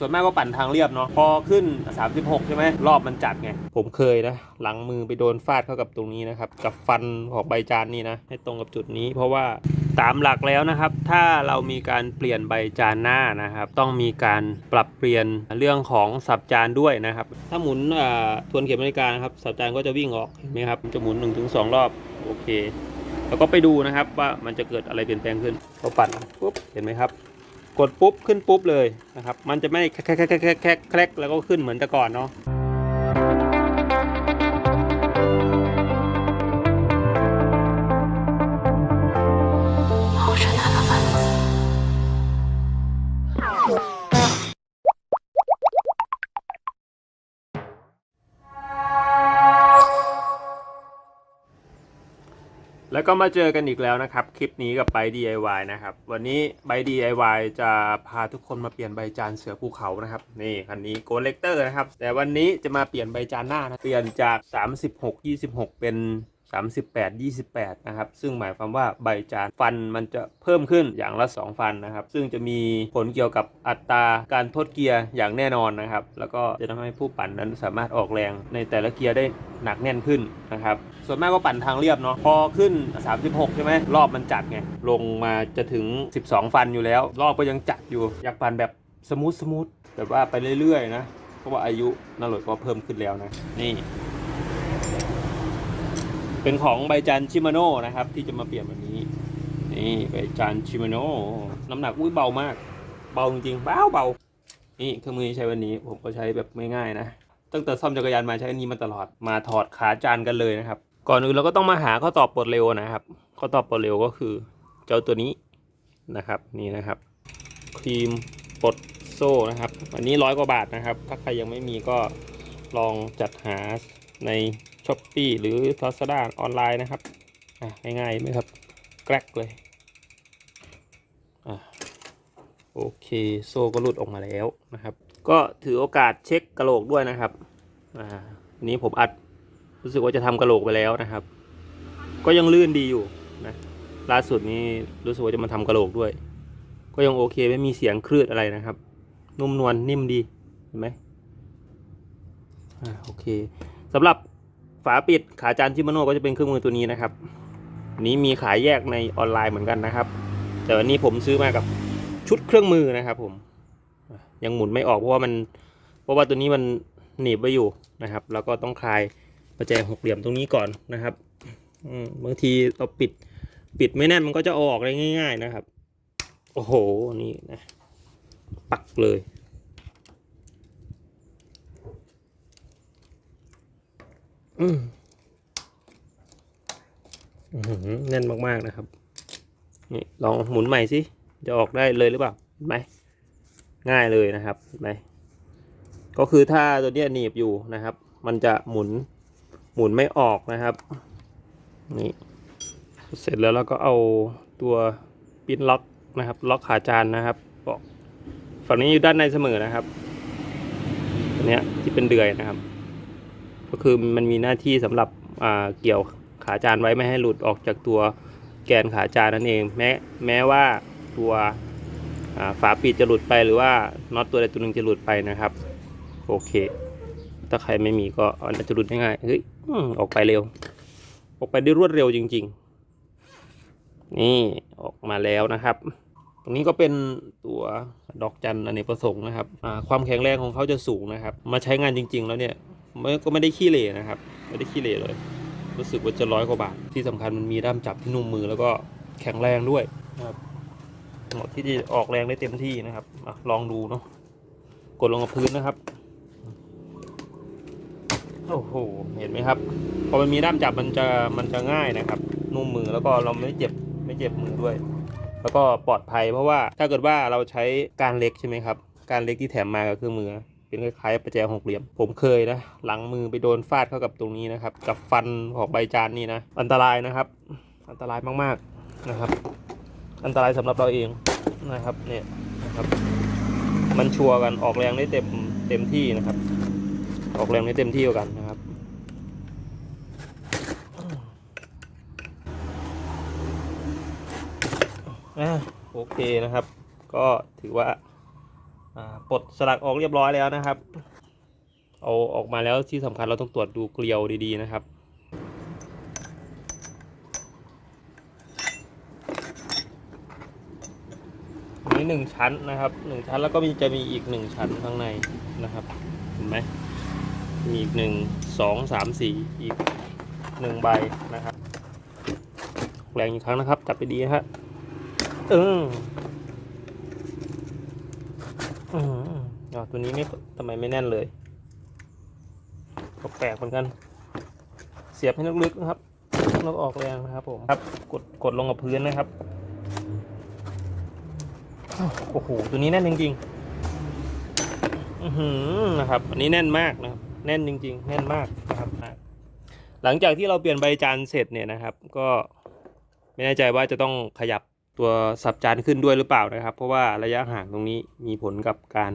ส่วนมากก็ปั่นทางเรียบเนาะพอขึ้น 36 ใช่ไหมรอบมันจัดไง ผมเคยนะ หลังมือไปโดนฟาดเข้ากับตรงนี้นะครับ กับฟันของใบจานนี่นะ ให้ตรงกับจุดนี้ เพราะว่าตามหลักแล้วนะครับ ถ้าเรามีการเปลี่ยนใบจานหน้านะครับ ต้องมีการปรับเปลี่ยนเรื่องของสับจานด้วยนะครับ ถ้าหมุนทวนเข็มนาฬิกานะครับสับจานก็จะวิ่งออกเห็นไหมครับจะหมุน 1-2 รอบโอเค แล้วก็ไปดูนะครับว่ามันจะเกิดอะไรเปลี่ยนแปลงขึ้นพอปั่นปุ๊บเห็นไหมครับ กดปุ๊บขึ้นปุ๊บเลยนะครับ มันจะไม่แคกแคกแคกแคกแคกแคกแล้วก็ขึ้นเหมือนแต่ก่อนเนาะ แล้วก็มาเจอกันอีกแล้วนะครับ คลิปนี้กับไบ DIY นะครับ วันนี้ไบ DIY จะพาทุกคนมาเปลี่ยนใบจานเสือภูเขานะครับ นี่คันนี้โกเลกเตอร์นะครับ แต่วันนี้จะมาเปลี่ยนใบจานหน้านะเปลี่ยนจาก 36 26 เป็น 38 28 นะครับ ซึ่งหมายความว่าใบจานฟันมันจะเพิ่มขึ้นอย่างละ 2 ฟันนะครับ ซึ่งจะมีผลเกี่ยวกับอัตราการทดเกียร์อย่างแน่นอนนะครับ แล้วก็จะทำให้ผู้ปั่นนั้นสามารถออกแรงในแต่ละเกียร์ได้หนักแน่นขึ้นนะครับ ส่วนมากก็ปั่นทางเรียบเนาะ พอขึ้น 36 ใช่ไหมรอบมันจัดไง ลงมาจะถึง 12 ฟันอยู่แล้ว รอบก็ยังจัดอยู่ อยากปั่นแบบสมูทสมูทแบบว่าไปเรื่อยๆนะ เพราะว่าอายุน่าหลดก็เพิ่มขึ้นแล้วนะ นี่ เป็นของใบจันชิมาโน่นะครับ ที่จะมาเปลี่ยนวันนี้ นี่ใบจันชิมาโน่น้ำหนักอุ้ยเบามาก เบาจริงๆเบาเบานี่เครื่องมือที่ใช้วันนี้ ผมก็ใช้แบบไม่ง่ายนะตั้งแต่ซ่อมจักรยานมาใช้อันนี้มาตลอดมาถอดขาจานกันเลยนะครับ ก่อนอื่นเราก็ต้องมาหาข้อตอบปลดเร็วนะครับ ข้อตอบปลดเร็วก็คือเจ้าตัวนี้นะครับ นี่นะครับครีมปลดโซ่นะครับอันนี้ร้อยกว่าบาทนะครับ ถ้าใครยังไม่มีก็ลองจัดหาใน s h อ p e e หรือ Lazada ออนไลน์นะครับ อะง่ายๆไหมครับ แกรกเลย อะโอเค โซ่ก็หลุดออกมาแล้วนะครับ ก็ถือโอกาสเช็คกระโหลกด้วยนะครับ อ่าอันนี้ผมอัดรู้สึกว่าจะทำกระโหลกไปแล้วนะครับ ก็ยังลื่นดีอยู่นะล่าสุดนี้รู้สึกว่าจะมาทำกระโหลกด้วย ก็ยังโอเคไม่มีเสียงคลืดอะไรนะครับ นุ่มนวลนิ่มดีเห็นไหมอ่าโอเคสำหรับ ฝาปิดขาจานชิมาโน่ก็จะเป็นเครื่องมือตัวนี้นะครับ นี้มีขายแยกในออนไลน์เหมือนกันนะครับ แต่วันนี้ผมซื้อมากับชุดเครื่องมือนะครับ ผม ยังหมุนไม่ออกเพราะว่ามัน เพราะว่าตัวนี้มันหนีบไว้อยู่นะครับ แล้วก็ต้องคลายประแจหกเหลี่ยมตรงนี้ก่อนนะครับบางทีเราปิดปิดไม่แน่นมันก็จะออกได้ง่าย ๆนะครับ โอ้โหนี่นะ ปักเลย อืมแน่นมากๆนะครับ นี่ลองหมุนใหม่สิ จะออกได้เลยหรือเปล่าเห็นไหมง่ายเลยนะครับเห็นไหมก็คือถ้าตัวนี้หนีบอยู่นะครับ มันจะหมุนหมุนไม่ออกนะครับ นี่เสร็จแล้วเราก็เอาตัวปิ้นล็อกนะครับ ล็อกขาจานนะครับออกฝั่งนี้อยู่ด้านในเสมอนะครับตัวเนี้ที่เป็นเดือยนะครับ ก็คือมันมีหน้าที่สำหรับเกี่ยวขาจานไว้ไม่ให้หลุดออกจากตัวแกนขาจานนั่นเองแม้แม้ว่าตัวฝาปิดจะหลุดไปหรือว่าน็อตตัวใดตัวหนึ่งจะหลุดไปนะครับ โอเค ถ้าใครไม่มีก็อันจะหลุดง่ายๆเฮ้ยออกไปเร็ว ออกไปได้รวดเร็วจริง ๆ นี่ออกมาแล้วนะครับ ตรงนี้ก็เป็นตัวดอกจันอเนกประสงค์นะครับความแข็งแรงของเขาจะสูงนะครับ มาใช้งานจริง ๆ แล้วเนี่ย มันก็ไม่ได้ขี้เหร่นะครับ ไม่ได้ขี้เหร่เลย รู้สึกว่าจะร้อยกว่าบาท ที่สำคัญมันมีด้ามจับที่นุ่มมือแล้วก็แข็งแรงด้วยนะครับเหมาะที่จะออกแรงได้เต็มที่นะครับอลองดูเนาะ กดลงกับพื้นนะครับ โอ้โห เห็นไหมครับ พอมันมีด้ามจับมันจะมันจะง่ายนะครับ นุ่มมือแล้วก็เราไม่เจ็บไม่เจ็บมือด้วย แล้วก็ปลอดภัยเพราะว่าถ้าเกิดว่าเราใช้การเล็กใช่ไหมครับ การเล็กที่แถมมากับเครื่องมือ เป็นคล้ายๆประแจหกเหลี่ยม ผมเคยนะ หลังมือไปโดนฟาดเข้ากับตรงนี้นะครับ กับฟันของใบจานนี่นะ อันตรายนะครับ อันตรายมากๆนะครับ อันตรายสำหรับเราเองนะครับ เนี่ยนะครับ มันชัวร์กันออกแรงได้เต็มเต็มที่นะครับ ออกแรงได้เต็มที่กันนะครับอะโอเคนะครับ ก็ถือว่า ปลดสลักออกเรียบร้อยแล้วนะครับ เอาออกมาแล้วที่สำคัญเราต้องตรวจดูเกลียวดีๆนะครับนี้หนึ่งชั้นนะครับหนึ่งชั้นแล้วก็มีจะมีอีกหนึ่งชั้นข้างในนะครับเห็นไหมมีอีกหนึ่งสองสามสี่อีกหนึ่งใบนะครับ แรงอีกครั้งนะครับ จับไปดีฮะเออ อืมอ๋อตัวนี้ไม่ทำไมไม่แน่นเลยก็แปลกเหมือนกัน เสียบให้ลึกๆนะครับแล้วออกแรงนะครับผมครับ กดกดลงกับพื้นนะครับโอ้โหตัวนี้แน่นจริงๆอือหือนะครับ อันนี้แน่นมากนะครับ แน่นจริง ๆ แน่นมากนะครับหลังจากที่เราเปลี่ยนใบจานเสร็จเนี่ยนะครับ ก็ไม่แน่ใจว่าจะต้องขยับ ตัวสับจานขึ้นด้วยหรือเปล่านะครับ เพราะว่าระยะห่างตรงนี้มีผลกับการ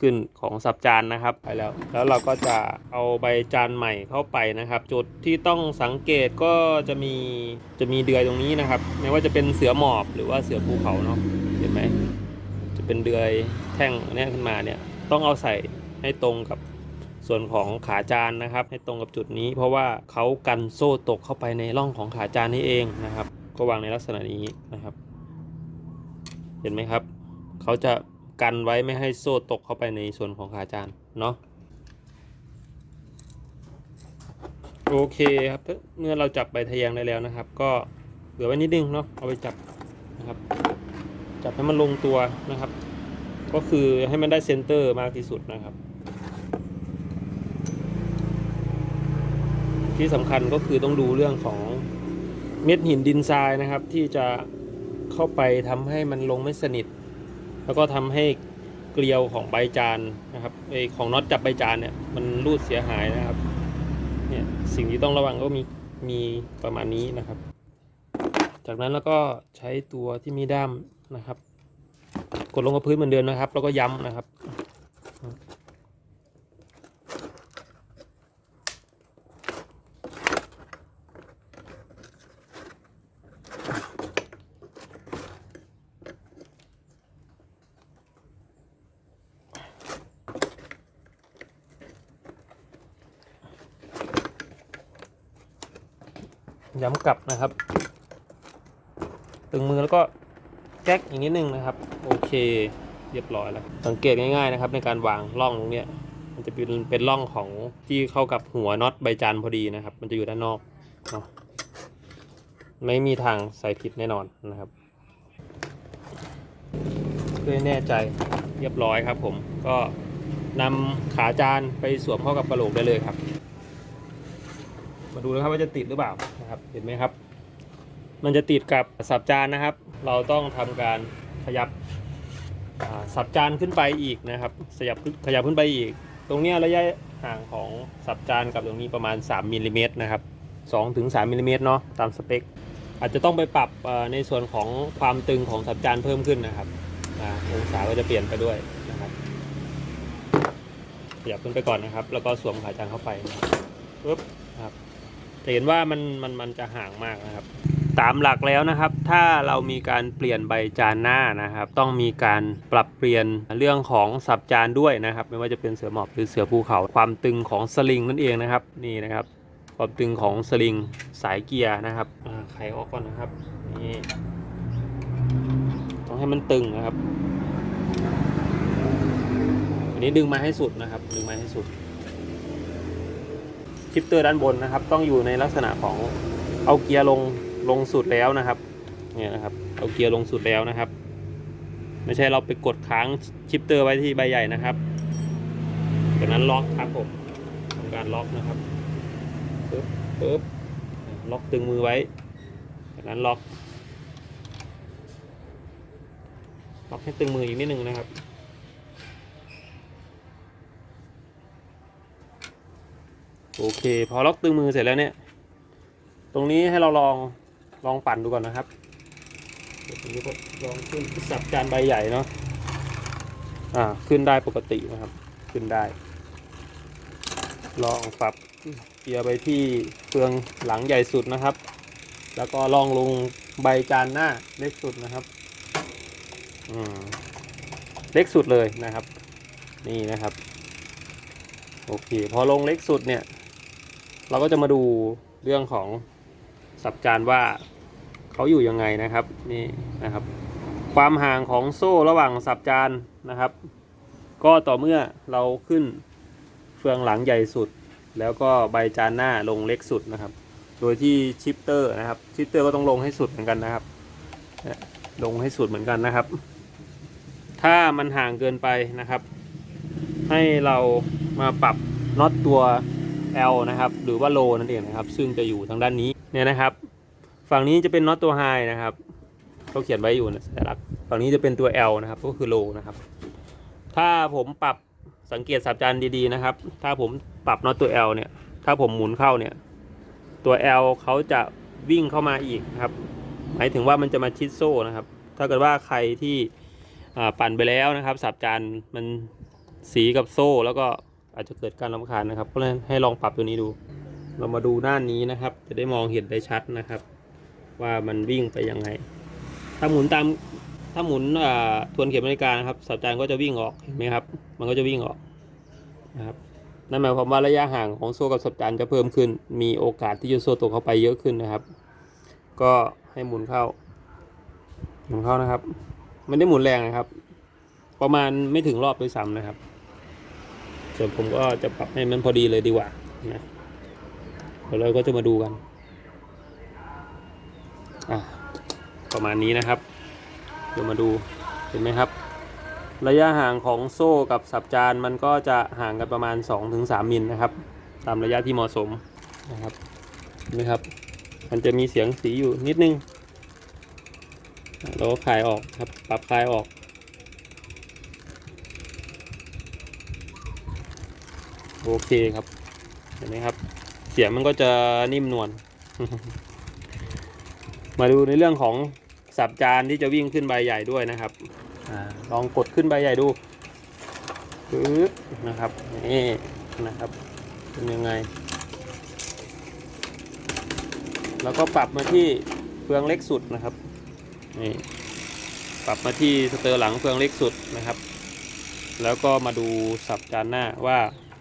ขึ้นของสับจานนะครับไปแล้ว แล้วเราก็จะเอาใบจานใหม่เข้าไปนะครับ จุดที่ต้องสังเกตก็จะมีจะมีเดือยตรงนี้นะครับ ไม่ว่าจะเป็นเสือหมอบหรือว่าเสือภูเขาเนาะเห็นไหมจะเป็นเดือยแท่งนเนี้ยขึ้นมาเนี่ยต้องเอาใส่ให้ตรงกับส่วนของขาจานนะครับ ให้ตรงกับจุดนี้ เพราะว่าเขากันโซ่ตกเข้าไปในร่องของขาจานนี่เองนะครับ ก็วางในลักษณะนี้นะครับ เห็นไหมครับ เขาจะกันไว้ไม่ให้โซ่ตกเข้าไปในส่วนของขาจานเนาะโอเคครับเมื่อเราจับใบทะแยงได้แล้วนะครับ ก็เหลือไว้นิดนึงเนาะเอาไปจับนะครับ จับให้มันลงตัวนะครับ ก็คือให้มันได้เซนเตอร์มากที่สุดนะครับ ที่สำคัญก็คือต้องดูเรื่องของเม็ดหินดินทรายนะครับ ที่จะ เข้าไปทำให้มันลงไม่สนิท แล้วก็ทำให้เกลียวของใบจานนะครับไอของน็อตจับใบจานเนี่ยมันรูดเสียหายนะครับเนี่ยสิ่งที่ต้องระวังก็มีมีประมาณนี้นะครับ จากนั้นแล้วก็ใช้ตัวที่มีด้ามนะครับ กดลงกับพื้นเหมือนเดิมนะครับ แล้วก็ย้ำนะครับ ย้ำกลับนะครับ ตึงมือแล้วก็แก๊กอีกนิดนึงนะครับ โอเค เรียบร้อยแล้ว สังเกตง่ายๆนะครับ ในการวางร่องตรงเนี้ยมันจะเป็นเป็นร่องของที่เข้ากับหัวน็อตใบจานพอดีนะครับ มันจะอยู่ด้านนอกเนาะไม่มีทางใส่ผิดแน่นอนนะครับเพื่อแน่ใจเรียบร้อยครับ ผมก็นำขาจานไปสวมเข้ากับกระโหลกได้เลยครับ มาดูนะครับว่าจะติดหรือเปล่า นะครับ เห็นไหมครับ มันจะติดกับสับจานนะครับ เราต้องทำการขยับสับจานขึ้นไปอีกนะครับขยับขยับขึ้นไปอีก ตรงนี้ระยะห่างของสับจานกับตรงนี้ประมาณ3มิลลิเมตรนะครับ2ถึง3มิลลิเมตรเนาะตามสเปค อาจจะต้องไปปรับในส่วนของความตึงของสับจานเพิ่มขึ้นนะครับองศาก็จะเปลี่ยนไปด้วยนะครับขยับขึ้นไปก่อนนะครับ แล้วก็สวมขาจานเข้าไปปึ๊บ จะเห็นว่ามันมันมันจะห่างมากนะครับ ตามหลักแล้วนะครับ ถ้าเรามีการเปลี่ยนใบจานหน้านะครับ ต้องมีการปรับเปลี่ยนเรื่องของสับจานด้วยนะครับ ไม่ว่าจะเป็นเสือหมอบหรือเสือภูเขา ความตึงของสลิงนั่นเองนะครับ นี่นะครับความตึงของสลิงสายเกียร์นะครับไขออกก่อนนะครับนี่ต้องให้มันตึงนะครับ อันนี้ดึงมาให้สุดนะครับ ดึงมาให้สุด ชิปเตอร์ด้านบนนะครับ ต้องอยู่ในลักษณะของเอาเกียร์ลงลงสุดแล้วนะครับเนี่ยนะครับเอาเกียร์ลงสุดแล้วนะครับ ไม่ใช่เราไปกดค้างชิปเตอร์ไว้ที่ใบใหญ่นะครับจากนั้นล็อกครับผมทำการล็อกนะครับปึ๊บปึ๊บล็อกตึงมือไว้จากนั้นล็อกล็อกให้ตึงมืออีกนิดนึงนะครับ โอเค พอล็อกตึงมือเสร็จแล้วเนี่ย ตรงนี้ให้เราลองลองปั่นดูก่อนนะครับเดี๋ยวผมจะลองขึ้นสับจานใบใหญ่เนาะอ่าขึ้นได้ปกตินะครับ ขึ้นได้ ลองปรับเกียร์ไปที่เฟืองหลังใหญ่สุดนะครับ แล้วก็ลองลงใบจานหน้าเล็กสุดนะครับอืมเล็กสุดเลยนะครับ นี่นะครับ โอเค พอลงเล็กสุดเนี่ย เราก็จะมาดูเรื่องของสับจานว่าเขาอยู่ยังไงนะครับนี่นะครับ ความห่างของโซ่ระหว่างสับจานนะครับ ก็ต่อเมื่อเราขึ้นเฟืองหลังใหญ่สุด แล้วก็ใบจานหน้าลงเล็กสุดนะครับ โดยที่ชิปเตอร์นะครับชิปเตอร์ก็ต้องลงให้สุดเหมือนกันนะครับลงให้สุดเหมือนกันนะครับ ถ้ามันห่างเกินไปนะครับ ให้เรามาปรับน็อตตัว L นะครับ หรือว่าโลนั่นเองนะครับ ซึ่งจะอยู่ทางด้านนี้เนี่ยนะครับ ฝั่งนี้จะเป็นน็อตตัว High นะครับเขาเขียนไว้อยู่นะสัญลักษณ์ฝั่งนี้จะเป็นตัว L นะครับ ก็คือโลนะครับ ถ้าผมปรับสังเกตสับจานดีๆนะครับ ถ้าผมปรับน็อตตัว L เนี่ย ถ้าผมหมุนเข้าเนี่ย ตัว L เขาจะวิ่งเข้ามาอีกครับ หมายถึงว่ามันจะมาชิดโซ่นะครับ ถ้าเกิดว่าใครที่ปั่นไปแล้วนะครับ สับจานมันสีกับโซ่แล้วก็ อาจจะเกิดการรำคาญนะครับก็เลยให้ลองปรับตัวนี้ดู เรามาดูด้านนี้นะครับ จะได้มองเห็นได้ชัดนะครับ ว่ามันวิ่งไปยังไง ถ้าหมุนตามถ้าหมุนอ่าทวนเข็มนาฬิกานะครับสับจานก็จะวิ่งออกเห็นไหมครับ มันก็จะวิ่งออกนะครับนั่นหมายความว่าระยะห่างของโซ่กับสับจานจะเพิ่มขึ้น มีโอกาสที่จะโซ่ตกเข้าไปเยอะขึ้นนะครับ ก็ให้หมุนเข้าหมุนเข้านะครับไม่ได้หมุนแรงนะครับ ประมาณไม่ถึงรอบด้วยซ้ำนะครับ ส่วนผมก็จะปรับให้มันพอดีเลยดีกว่านะเดี๋ยวเราก็จะมาดูกันประมาณนี้นะครับ เดี๋ยวมาดูเห็นไหมครับ ระยะห่างของโซ่กับสับจานมันก็จะห่างกันประมาณ 2-3มิลนะครับ ตามระยะที่เหมาะสมนะครับเห็นไหมครับ มันจะมีเสียงสีอยู่นิดนึงอะเราก็คลายออกครับ ปรับคลายออก โอเคครับเห็นไหมครับ เสียงมันก็จะนิ่มนวลมาดูในเรื่องของสับจานที่จะวิ่งขึ้นใบใหญ่ด้วยนะครับอลองกดขึ้นใบใหญ่ดูปึ๊บนะครับนี่นะครับเป็นยังไง แล้วก็ปรับมาที่เฟืองเล็กสุดนะครับนี่ปรับมาที่สเตอร์หลังเฟืองเล็กสุดนะครับ แล้วก็มาดูสับจานหน้าว่า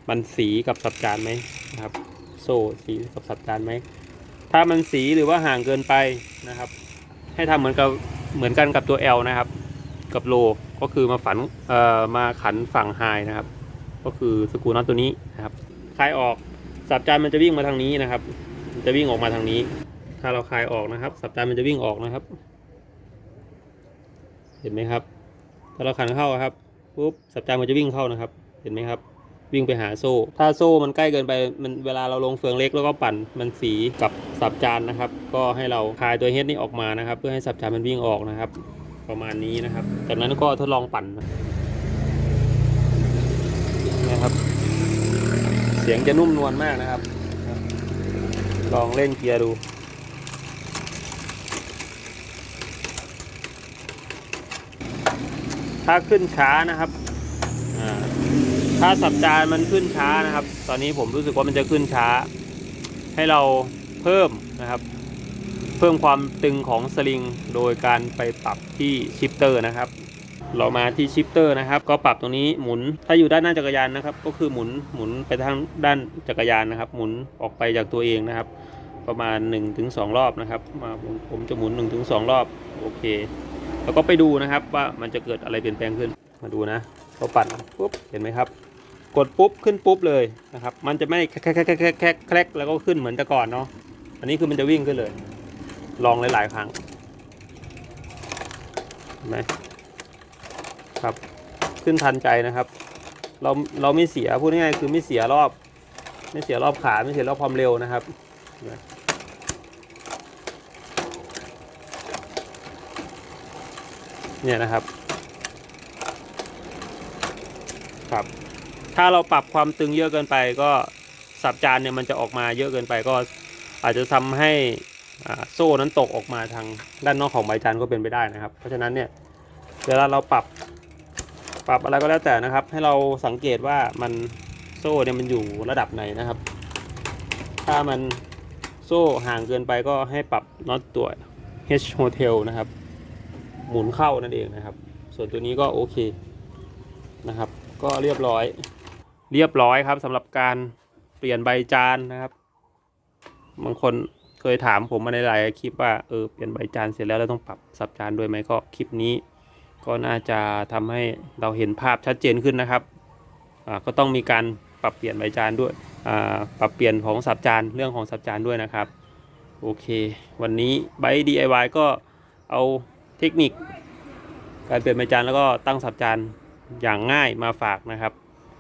มันสีกับสับจานไหมนะครับ โซ่สีกับสับจานไหมถ้ามันสีหรือว่าห่างเกินไปนะครับ ให้ทำเหมือนกับเหมือนกันกับตัว L นะครับ กับโลก็คือมาฝันเอ่อมาขันฝั่งไฮนะครับ ก็คือสกูน็อตตัวนี้นะครับคลายออกสับจานมันจะวิ่งมาทางนี้นะครับมันจะวิ่งออกมาทางนี้ ถ้าเราคลายออกนะครับ สับจานมันจะวิ่งออกนะครับ เห็นไหมครับ ถ้าเราขันเข้าครับปุ๊บสับจานมันจะวิ่งเข้านะครับ เห็นไหมครับ วิ่งไปหาโซ่ ถ้าโซ่มันใกล้เกินไปมันเวลาเราลงเฟืองเล็กแล้วก็ปั่นมันสีกับสับจานนะครับ ก็ให้เราคลายตัวเฮดนี้ออกมานะครับ เพื่อให้สับจานมันวิ่งออกนะครับ ประมาณนี้นะครับ จากนั้นก็ทดลองปั่นนะครับ เสียงจะนุ่มนวลมากนะครับ ลองเล่นเกียร์ดูถ้าขึ้นช้านะครับ ถ้าสับจานมันขึ้นช้านะครับ ตอนนี้ผมรู้สึกว่ามันจะขึ้นช้า ให้เราเพิ่มนะครับ เพิ่มความตึงของสลิงโดยการไปปรับที่ชิปเตอร์นะครับ เรามาที่ชิปเตอร์นะครับ ก็ปรับตรงนี้หมุน ถ้าอยู่ด้านหน้าจักรยานนะครับ ก็คือหมุนหมุนไปทางด้านจักรยานนะครับ หมุนออกไปจากตัวเองนะครับ ประมาณ 1-2 รอบนะครับ มาผมจะหมุน 1-2 รอบโอเค แล้วก็ไปดูนะครับว่ามันจะเกิดอะไรเปลี่ยนแปลงขึ้นมาดูนะพอปั่นปุ๊บเห็นไหมครับ กดปุ๊บขึ้นปุ๊บเลยนะครับ มันจะไม่แคกแคกแคกแคกแคกแคกแล้วก็ขึ้นเหมือนแต่ก่อนเนาะ อันนี้คือมันจะวิ่งขึ้นเลย ลองหลาย ๆ ครั้งเห็นไหมครับ ขึ้นทันใจนะครับ เราเราไม่เสียพูดง่ายๆคือไม่เสียรอบ ไม่เสียรอบขาไม่เสียรอบความเร็วนะครับเนี่ยนะครับ ถ้าเราปรับความตึงเยอะเกินไป ก็สับจานเนี่ยมันจะออกมาเยอะเกินไปก็อาจจะทำให้โซ่นั้นตกออกมาทางด้านนอกของใบจานก็เป็นไปได้นะครับ เพราะฉะนั้นเนี่ยเวลาเราปรับปรับอะไรก็แล้วแต่นะครับ ให้เราสังเกตว่ามันโซ่เนี่ยมันอยู่ระดับไหนนะครับ ถ้ามันโซ่ห่างเกินไปก็ให้ปรับน็อตตัว H Hotel นะครับ หมุนเข้านั่นเองนะครับ ส่วนตัวนี้ก็โอเคนะครับ ก็เรียบร้อย เรียบร้อยครับสำหรับการเปลี่ยนใบจานนะครับ บางคนเคยถามผมมาในหลายคลิปว่าเออเปลี่ยนใบจานเสร็จแล้วเราต้องปรับสับจานด้วยไหมก็คลิปนี้ ก็น่าจะทำให้เราเห็นภาพชัดเจนขึ้นนะครับอ่าก็ต้องมีการปรับเปลี่ยนใบจานด้วยอ่าปรับเปลี่ยนของสับจานเรื่องของสับจานด้วยนะครับโอเค วันนี้ไบ DIY ก็เอาเทคนิค การเปลี่ยนใบจานแล้วก็ตั้งสับจานอย่างง่ายมาฝากนะครับ